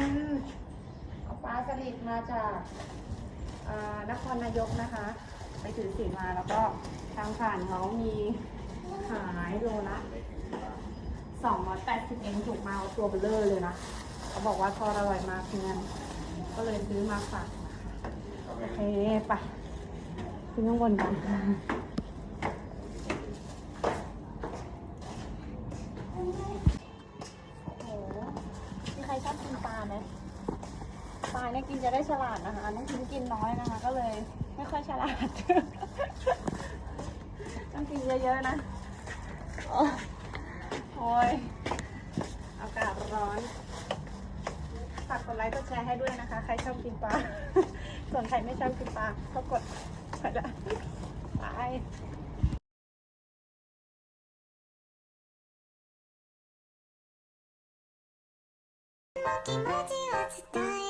นเอาปลาสลิดมาจากนครนายกนะคะ ไปถือศีมาแล้วก็ทางผ่านเขามีขายโลละสองร้อยแปดสิบเองถูกมาเอาตัวเบลเลอร์เลยนะ เขาบอกว่าทอดอร่อยมากที่นั่นก็เลยซื้อมาฝากโอเคไปขึ้นข้างบนกัน ชอบกินปลาไหมปลาเนี่ยกินจะได้ฉลาดนะคะน้องพิมกินน้อยนะคะ ก็เลยไม่ค่อยฉลาด ต้องกินเยอะๆนะ โอ้โอ้ยอากาศร้อนฝากกดไลค์กดแชร์ให้ด้วยนะคะ ใครชอบกินปลา ส่วนใครไม่ชอบกินปลาก็กดไป 気持ちを伝え